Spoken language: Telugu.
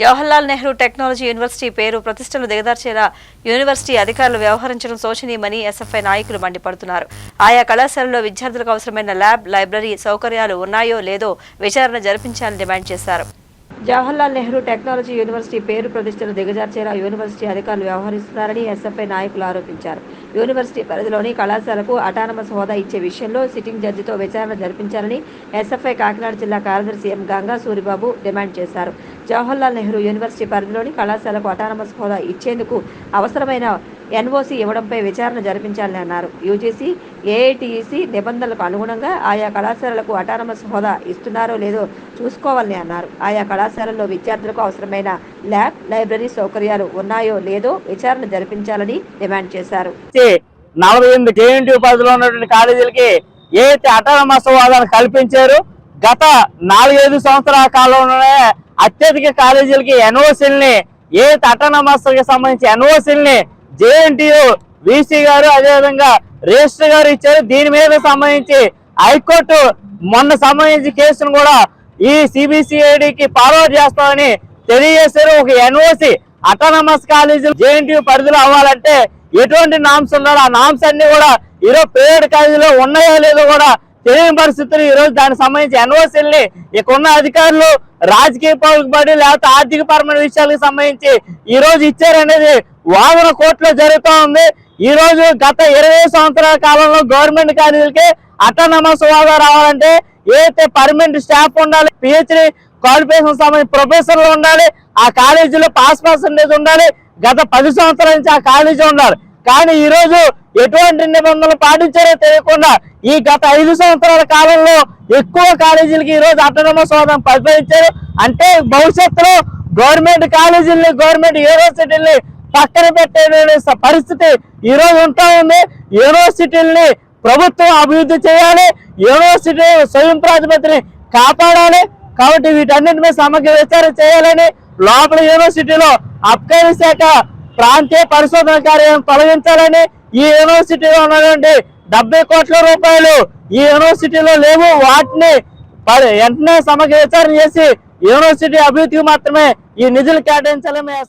జవహర్లాల్ నెహ్రూ టెక్నాలజీ యూనివర్సిటీ పేరు ప్రతిష్టలు దిగదార్చేలా యూనివర్సిటీ అధికారులు వ్యవహరించడం శోచనీయమని ఎస్ఎఫ్ఐ నాయకులు మండిపడుతున్నారు. ఆయా కళాశాలలో విద్యార్థులకు అవసరమైన ల్యాబ్ లైబ్రరీ సౌకర్యాలు ఉన్నాయో లేదో విచారణ జరిపించాలని డిమాండ్ చేశారు. జవహర్లాల్ నెహ్రూ టెక్నాలజీ యూనివర్సిటీ పేరు ప్రతిష్టలు దిగజార్చేలా యూనివర్సిటీ అధికారులు వ్యవహరిస్తున్నారని ఎస్ఎఫ్ఐ నాయకులు ఆరోపించారు. యూనివర్సిటీ పరిధిలోని కళాశాలకు అటానమస్ హోదా ఇచ్చే విషయంలో సిట్టింగ్ జడ్జితో విచారణ జరిపించాలని ఎస్ఎఫ్ఐ కాకినాడ జిల్లా కార్యదర్శి ఎం గంగా సూరిబాబు డిమాండ్ చేశారు. జవహర్లాల్ నెహ్రూ యూనివర్సిటీ పరిధిలోని కళాశాలకు అటానమస్ హోదా ఇచ్చేందుకు అవసరమైన ఎన్ఓసి ఇవ్వడంపై విచారణ జరిపించాలని అన్నారు. యూజీసీ ఏఐటీఈసీ నిబంధనలకు అనుగుణంగా ఆయా కళాశాలలకు అటానమస్ హోదా ఇస్తున్నారో లేదో చూసుకోవాలని అన్నారు. ఆయా కళాశాలల్లో విద్యార్థులకు అవసరమైన ల్యాబ్ లైబ్రరీ సౌకర్యాలు ఉన్నాయో లేదో విచారణ జరిపించాలని డిమాండ్ చేశారు. నలభై ఎనిమిది కేఎన్టీ ఉన్నటువంటి కాలేజీలకి ఏదైతే అటానమస్ హోదాను కల్పించారు గత నాలుగైదు సంవత్సరాల కాలంలోనే అత్యధిక కాలేజీలకి ఎన్ఓసీల్ని ఏ అటానమస్కి సంబంధించి ఎన్ఓసీల్ని జేఎన్టీయు వీసీ గారు అదేవిధంగా రిజిస్టర్ గారు ఇచ్చారు. దీని మీద సంబంధించి హైకోర్టు మొన్న సంబంధించి కేసును కూడా ఈ సిబిసిఐడికి ఫార్వర్డ్ చేస్తామని తెలియజేశారు. ఒక ఎన్ఓసి అటానమస్ కాలేజీ జేఎన్టీయు పరిధిలో అవ్వాలంటే ఎటువంటి నామ్స్ ఉన్నారో ఆ నామ్స్ అన్ని కూడా ఈరోజు ప్రైవేట్ కాలేజీలో ఉన్నాయో లేదో కూడా తెలియని పరిస్థితులు ఈ రోజు దానికి సంబంధించి ఎన్ఓసీల్ని ఇక్కడ అధికారులు రాజకీయ పడి లేకపోతే ఆర్థిక పరమైన విషయాలకు సంబంధించి ఈ రోజు ఇచ్చారనేది వాదన కోర్టులో జరుగుతూ ఉంది. ఈ రోజు గత ఇరవై సంవత్సరాల కాలంలో గవర్నమెంట్ కాలేజీలకి అటానమస్ హోదా రావాలంటే ఏదైతే పర్మనెంట్ స్టాఫ్ ఉండాలి పిహెచ్డి క్వాలిఫికేషన్ సంబంధించి ప్రొఫెసర్లు ఉండాలి ఆ కాలేజీలో పాస్ పర్సంటేజ్ ఉండాలి గత పది సంవత్సరాల నుంచి ఆ కాలేజీ ఉండాలి. కానీ ఈ రోజు ఎటువంటి నిబంధనలు పాటించారో తెలియకుండా ఈ గత ఐదు సంవత్సరాల కాలంలో ఎక్కువ కాలేజీలకి ఈ రోజు అటానమస్ హోదాను పరిపాలించారు. అంటే భవిష్యత్తులో గవర్నమెంట్ కాలేజీల్ని గవర్నమెంట్ యూనివర్సిటీల్ని పక్కన పెట్టే పరిస్థితి ఈ రోజు ఉంటా ఉంది. యూనివర్సిటీల్ని ప్రభుత్వం అభివృద్ధి చేయాలి. యూనివర్సిటీ స్వయం ప్రాతిపత్తిని కాపాడాలి. కాబట్టి వీటన్నిటి మీద సమగ్ర విచారణ చేయాలని లోపల యూనివర్సిటీలో అబ్కారీ శాఖ ప్రాంతీయ పరిశోధన కార్యం తొలగించాలని ఈ యూనివర్సిటీలో ఉన్నటువంటి డెబ్బై కోట్ల రూపాయలు ఈ యూనివర్సిటీలో లేవు. వాటిని వెంటనే సమగ్ర విచారణ చేసి యూనివర్సిటీ అభివృద్ధికి మాత్రమే ఈ నిధులు కేటాయించాలని